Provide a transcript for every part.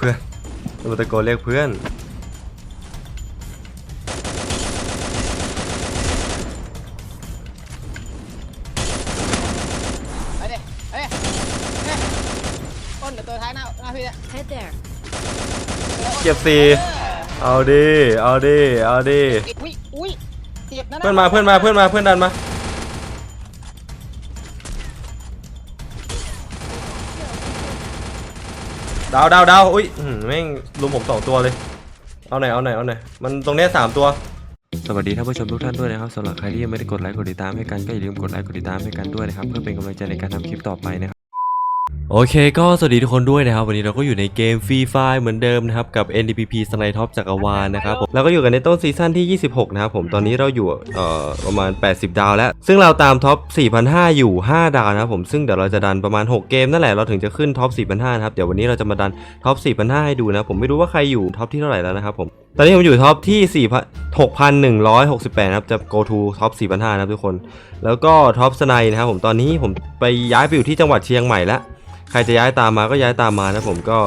เพื่อนเราตะโกนเรียกเพื่อน ไปดิเอ้ยเอ้ยต้นเดี๋ยวตัวท้ายหน้าหน้าพี่เนี่ย Head there. เก็บสี่เอาดิ เอาดิ เอาดิ อุ้ยอุ้ยเจ็บนะเพื่อนมา เพื่อนมา เพื่อนมา เพื่อนดันมา ดาวดาวดาวอุ้ยแม่งลุมผมสองตัวเลย เอาไหนเอาไหนเอาไหนมันตรงเนี้ยสามตัว สวัสดีท่านผู้ชมทุกท่านด้วยนะครับสำหรับใครที่ยังไม่ได้กดไลค์กดติดตามให้กันก็อย่าลืมกดไลค์กดติดตามให้กันด้วยนะครับเพื่อเป็นกำลังใจในการทำคลิปต่อไปนะครับ โอเคก็สวัสดีทุกคนด้วยนะครับ วันนี้เราก็อยู่ในเกมฟรีไฟเหมือนเดิมนะครับ กับ NDPP สไนท็อปจักรวาลนะครับผมแล้วก็อยู่กันในต้นซีซั่นที่ 26 นะครับผมตอนนี้เราอยู่เอ่อประมาณ 80 ดาวแล้ว ซึ่งเราตามท็อป 4,500 อยู่ 5 ดาวนะครับผมซึ่งเดี๋ยวเราจะดันประมาณ 6 เกมนั่นแหละเราถึงจะขึ้นท็อป 4,500 นะครับ เดี๋ยววันนี้เราจะมาดันท็อป 4,500 ให้ดูนะผมไม่รู้ว่าใครอยู่ท็อปที่เท่าไหร่แล้วนะครับผมตอนนี้ผมอยู่ท็อปที่4 6,168นะครับจะ go to ท็อป4,500นะครับทุกคน แล้วก็ท็อปสไนนะครับผมตอนนี้ผมไปย้ายไปอยู่ที่จังหวัดเชียงใหม่แล้ว ใครจะย้ายตามมาก็ย้ายตามมานะผมก็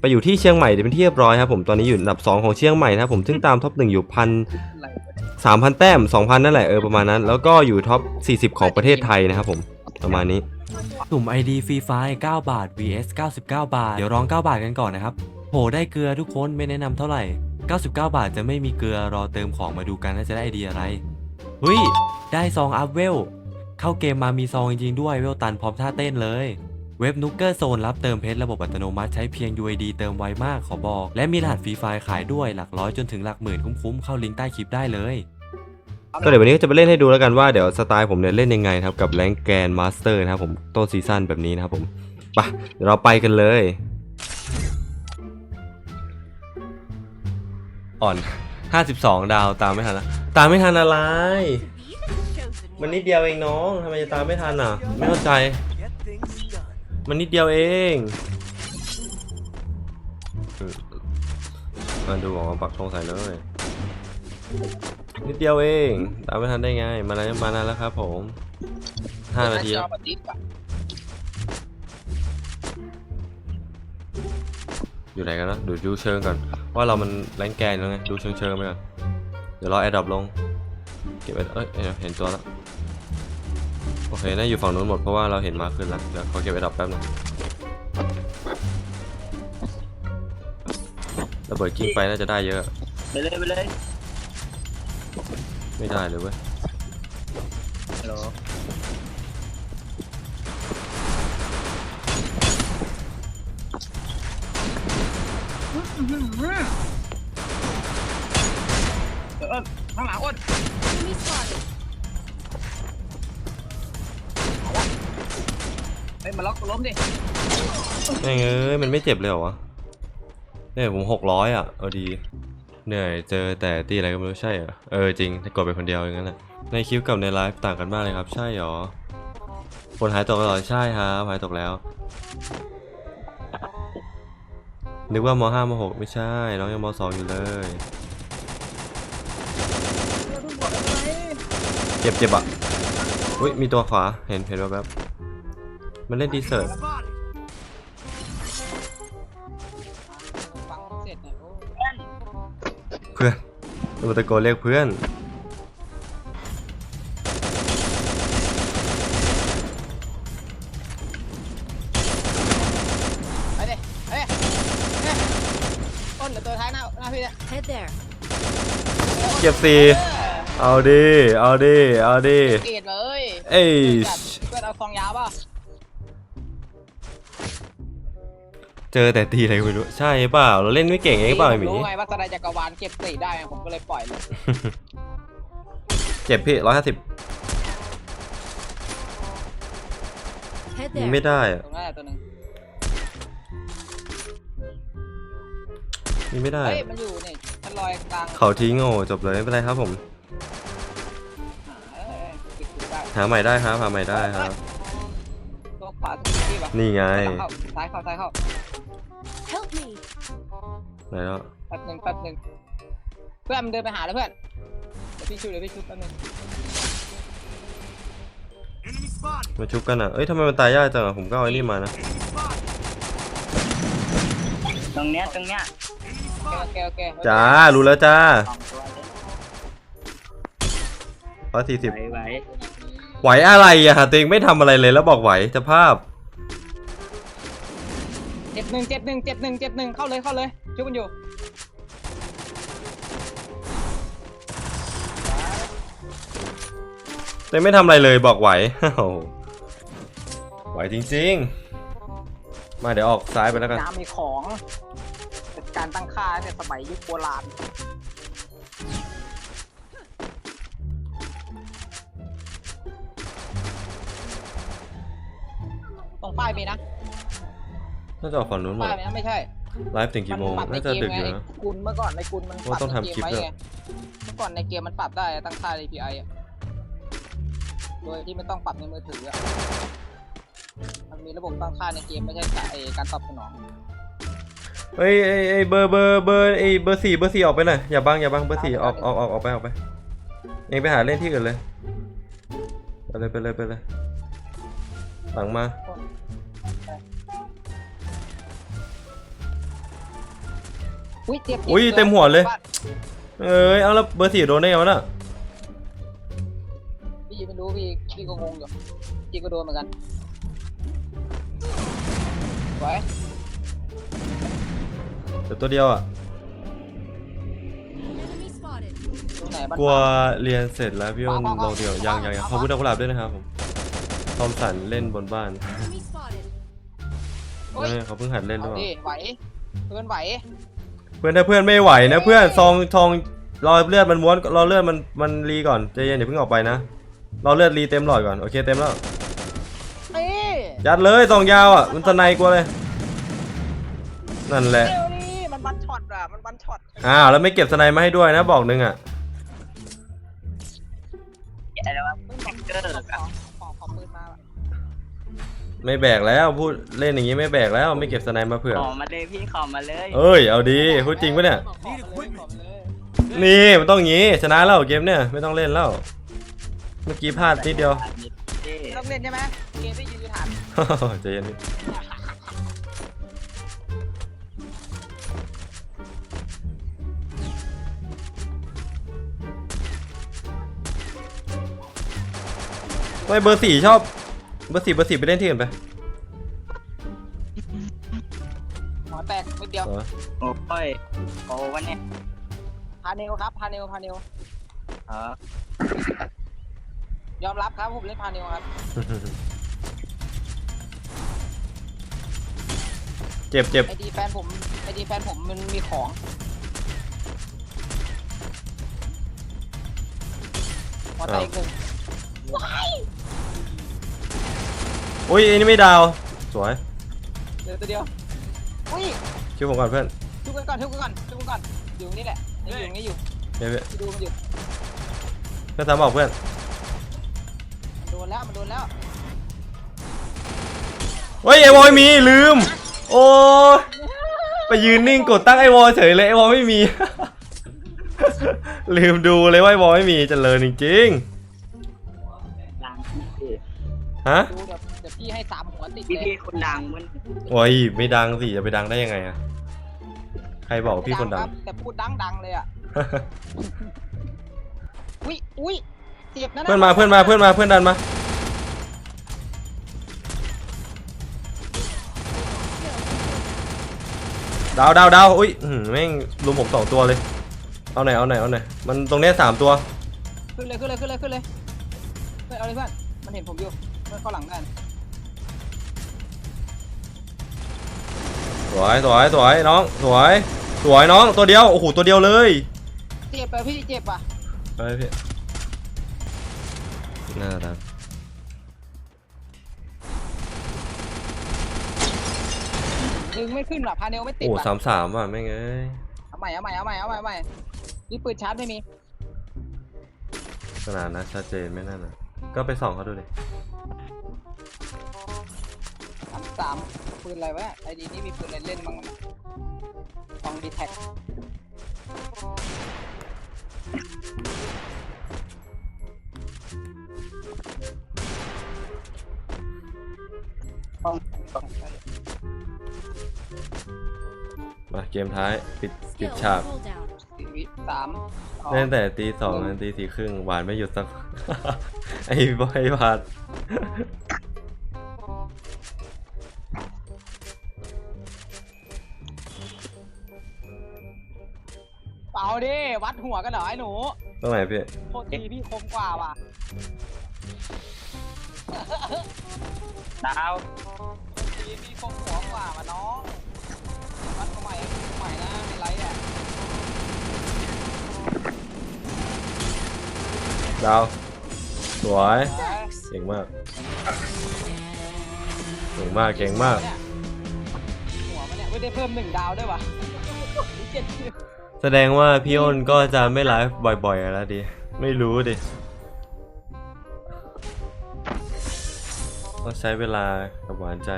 ไปอยู่ที่เชียงใหม่เป็นที่เรียบร้อยครับผมตอนนี้อยู่อันดับ 2 ของเชียงใหม่นะครับผมซึ่งตามท็อปหนึ่งอยู่พันสามพันแต้มสองพันนั่นแหละเออประมาณนั้น แล้วก็อยู่ท็อป 40 ของประเทศไทยนะครับผมประมาณนี้สุ่ม ID ฟรีไฟ9บาท vs 99 บาท เดี๋ยวลอง 9 บาทกันก่อนนะครับโหได้เกลือทุกคนไม่แนะนำเท่าไหร่ 99 บาทจะไม่มีเกลือรอเติมของมาดูกันว่าจะได้ไอเดียอะไรเฮ้ยได้ซองอัพเวลเข้าเกมมามีซองจริงๆด้วยเวลตันพร้อมท่าเต้นเลย เว็บนุกเกอร์โซนรับเติมเพชรระบบอัตโนมัติใช้เพียง UID เติมไวมากขอบอก และมีรหัสฟรีไฟล์ขายด้วยหลักร้อยจนถึงหลักหมื่นคุ้มๆเข้าลิงก์ใต้คลิปได้เลยก็เดี๋ยววันนี้ก็จะไปเล่นให้ดูแล้วกันว่าเดี๋ยวสไตล์ผมเนี่ยเล่นยังไงครับกับแรงแกนมาสเตอร์นะครับผมต้นซีซั่นแบบนี้นะครับผมไปเดี๋ยวเราไปกันเลย อ่อน 52 ดาวตามไม่ทันนะตามไม่ทันอะไร มันนิดเดียวเองน้องทำไมจะตามไม่ทันอะ ไม่เข้าใจ มันนิดเดียวเองอืมมันดูบอกว่าปักธงใส่เลย นิดเดียวเอง ตามไม่ทันได้ไง มาแล้วมานานแล้วครับผมห้านาทีจแล้อวปฏิบัติอยู่ไหนกันนะดูดูเชิงก่อน ว่าเรามันแรงแกนแล้วไง ดูเชิงเชิงๆไปก่อน เดี๋ยวรอแอดดรอปลง เก็บไว้เอ้ยเดี๋ยวเห็นตัวแล้ว โอเคน่าอยู่ฝั่งนู้นหมดเพราะว่าเราเห็นมาขึ้นแล้วเดี๋ยวขอเก็บไว้ดับแป๊บนึงระเบิดกิ้งไปน่าจะได้เยอะ ไปเลยไปเลยไม่ได้เลยเว้ยฮัลโหลเออข้างหลังอ้น Enemy spotted. ฮ้ยมาล็อกล้มดิแม่งเอ้ยมันไม่เจ็บเลยเหรอวะเนี่ยผมหกร้อยอะเอาดีเหนื่อยเจอแต่ตีอะไรก็ไม่รู้ใช่เหรอเออจริงถ้ากดไปคนเดียวอย่างนั้นแหละในคลิปกับในไลฟ์ต่างกันมากเลยครับ ใช่เหรอคนหายตกแล้วเหรอใช่ครับหายตกแล้ว นึกว่ามห้ามหกไม่ใช่ น้องยังมสองอยู่เลยเจ็บเจ็บอะอุ้ยมีตัวขวาเห็นเห็นแวบ มันเล่นดีเซิร์ตฟังเสร็จเนี่ยโอ้เพื่อนเราตะโกนเรียกเพื่อน ไปดิเอ้ยเอ้ยต้นเดี๋ยวตัวท้ายหน้าหน้าพี่เนี่ย Head there. เก็บสี่เอาดิ เอาดิ เอาดิ เกลียดเลยเอ้ยจัดเพื่อนเอาซองยาวป่ะ จอแต่ตีอะไรก็ไม่รู้ใช่เปล่าเราเล่นไม่เก่งเองเปล่าไอ้หมีรู้ไงว่าสไลด์จักรวาลเก็บสี่ได้ไงผมก็เลยปล่อยเลยเจ็บพี่ร้อยห้าสิบ Head ยิง there. ไม่ได้อะตรงนั้นแหละตัวหนึ่งยิงไม่ได้เฮ้ยมันอยู่นี่มันลอยกลางเขาทิ้งโอ้จบเลยไม่เป็นไรครับผม เออติดอยู่ได้หาใหม่ได้ครับหาใหม่ได้ครับตัวขวาสุดที่ปะ นี่ไงเข้าซ้ายเข้าซ้ายเข้า Help me. ไหนแล้วแป๊บหนึ่งแป๊บหนึ่งเพื่อนมันเดินไปหาแล้วเพื่อนเดี๋ยวพี่ชูเดี๋ยวพี่ชูแป๊บหนึงมาชุบกันอะเอ้ยทำไมมันตายยากจังอะผมก็เอาไอ้นี่มานะตรงเนี้ยตรงเนี้ยโอเคโอเคโอเคจ้ารู้แล้วจ้าสองตัวเลยร้อยสี่สิบไหวไหวไหวอะไรอะฮะตัวเองไม่ทำอะไรเลยแล้วบอกไหวจะภาพเจ็บหนึ่งเจ็บหนึ่งเจ็บหนึ่งเจ็บหนึ่งเข้าเลยเข้าเลยช่วยกันอยู่ตัวเองไม่ทำอะไรเลยบอกไหวโอ้โหไหวจริงๆ มาเดี๋ยวออกซ้ายไปแล้วกัน น้ำมีของเป็นการตั้งค่าเนี่ยสมัยยุคโบราณตรงป้ายมีนะ น่าจะออกฝั่งนู้นหมดป้ายมีนะไม่ใช่ไลฟ์ถึงกี่โมงปรับในน่าจะเกมดึกอยู่ไงนะกุลเมื่อก่อนในกุลมันปว่ารับต้องในทำเกมคลิปไว้ด้วยไงเมื่อก่อนในเกมมันปรับได้ตั้งค่า API อะโดยที่ไม่ต้องปรับในมือถืออะมันมีระบบตั้งค่าในเกมไม่ใช่ไอการตอบสนองเฮ้ยเอ้ยเอ้ยเบอร์เบอร์เบอร์ไอ้เบอร์สี่เบอร์สี่ออกไปหน่อยอย่าบังอย่าบังเบอร์สี่ออกออกออกออกไปออกไปเองไปหาเล่นที่อื่นเลยไปเลยไปเลยไปเลย หลังมา อุ้ยเจ็บอุ้ยเต็มหัวเลย เอ้ยเอาแล้วเบอร์สี่โดนได้ไงวะน่ะพี่ไม่รู้พี่พี่ก็งงอยู่พี่ก็โดนเหมือนกันไว้เดี๋ยวตัวเดียวอะ Enemy spotted. ตรงไหนบ้านกลัวเรียนเสร็จแล้วพี่อ้นลงเดียวยังยังยังขอบคุณดอกกุหลาบด้วยนะครับผมทอมสันเล่นบนบ้าน Enemy spotted. เฮ้ยเฮ้ยเขาเพิ่งหัดเล่นหรือเอาเปล่าดิไหวเพื่อนไหว เพื่อนถ้าเพื่อนไม่ไหวนะเพื่อนซองทองรอเลือดมันม้วนรอเลือดมันมันรีก่อนใจเย็นอย่าเพิ่งออกไปนะรอเลือดรีเต็มหลอดก่อนโอเคเต็มแล้วเอ้ยยัดเลยซองยาวอะมันสไนกว่าเลย นั่นแหละเร็วนี่มันบันช็อตอะมันบันช็อตอ้าวแล้วไม่เก็บสไนมาให้ด้วยนะบอกหนึงอะอะไรวะปืนแฮขอกเกอร์ขอ ไม่แบกแล้วพูดเล่นอย่างงี้ไม่แบกแล้วไม่เก็บสไนมาเผื่อ ขอมาเลยพี่ขอมาเลยเอ้ยเอาดีพูดจริงปะเนี่ย ขอขอไปเลยขอไปเลยนี่มันต้องอย่างงี้ชนะแล้วเกมเนี่ยไม่ต้องเล่นแล้วเมื่อกี้พลาดนิดเดียวเท่ไม่ต้องเล่นใช่ไหมเกมที่ยืนอยู่ฐานใจเย็นนิดไม่เบอร์สี่ชอบ เบอร์สี่เบอร์สี่ไปเล่นที่อื่นไปหัวแตกนิดเดียวเหรอโอ้ยโอ้วันเนี้ยพาเนลครับ พาเนล พาเนล เออยอมรับครับผมเล่นพาเนลครับ เจ็บเจ็บไอดีแฟนผม ไอดีแฟนผมมันมีของหัวแตกอีกหนึ่ง อุ้ยอันนี้ไม่ดาว สวยเหลือตัวเดียวอุ้ยช่วยผมก่อนเพื่อนชุบกันก่อนชุบกันก่อนชุบกันก่อนอยู่นี่แหละนี่อยู่นี่อยู่เดี๋ยวเพื่อนที่ดูมันอยู่เพื่อนทำบอกเพื่อนมันโดนแล้วมันโดนแล้วเฮ้ยไอวอยมีลืม โอ้ยไปยืนนิ่งกดตั้งไอวอลเฉยเลยไอวอลไม่มี ลืมดูเลยว่าไอวอลไม่มีเจริญจริงดังพี่ๆฮะดูเดี๋ยวเดี๋ยว พี่ให้สามหัวติดพี่เลยพี่คนดังมันโอ้ยไม่ดังสิจะไปดังได้ยังไงอะใครบอกว่าพี่คนดัง รับแต่พูดดังดังๆเลยอะอุ้ยอุ้ยเจ็บนะะเพื่อนมาเพื่อนมาเพื่อนมาเพื่อนดันมา ดาวดาวดาวอุ้ยอื้อหือแม่งรุมผมสองตัวเลย เอาไหนอยเอาไหนอยเอาไหนอยมันตรงเนี้ยสามตัว ขึ้นเลยขึ้นเลยขึ้นเลยขึ้นเลยเพื่อนเอาเลยเพื่อนมันเห็นผมอยู่เพื่อนเข้าหลังได้ วยสวยสวยน้องสวยสวยน้องตัวเดียวโอ้โหตัวเดียวเลยเจ็บไปพี่เจ็บอะไปพี่น่ารักดึงไม่ขึ้นหรอพาเนลไม่ติดโอ้ว่ะสามสามว่ะแม่งเอ้ยเอาใหม่เอาใหม่เอาใหม่เอาใหม่เอาใหม่นี่ปืนชาร์จไม่มีขนาดนะชัดเจนไม่น่านะก็ไปส่องเขาดูดิสามสาม ปืนอะไรวะไอดีนี่มีปืนอะไรเล่นบ้างวะฟองดีแท็กต้องต้องมาเกมท้ายปิดปิด Skill ฉาก cooldown. สี่วิสามสองเล่นตั้งแต่ตีสองถึงตีสี่ครึ่งหวานไม่หยุดสัก ไอ้บอยพาด เปล่าดิ วัดหัวกันเหรอไอ้หนู ตรงไหนพี่ โคตรดีพี่คมกว่าว่ะ ดาวดีพี่คมหัวกว่าว่ะน้อง วัดเขาใหม่เขาใหม่นะไฮไลท์อะดาว สวยเฮ้ยเก่งมาก เก่งมาก เก่งมากเนี่ยหัวมันเนี่ยไม่ได้เพิ่มหนึ่งดาวด้วยวะเจ็ดคิว แสดงว่าพี่อ้นก็จะไม่ไลฟ์บ่อยๆแล้วดิ ไม่รู้ดิต้องใช้เวลากับหวานใจ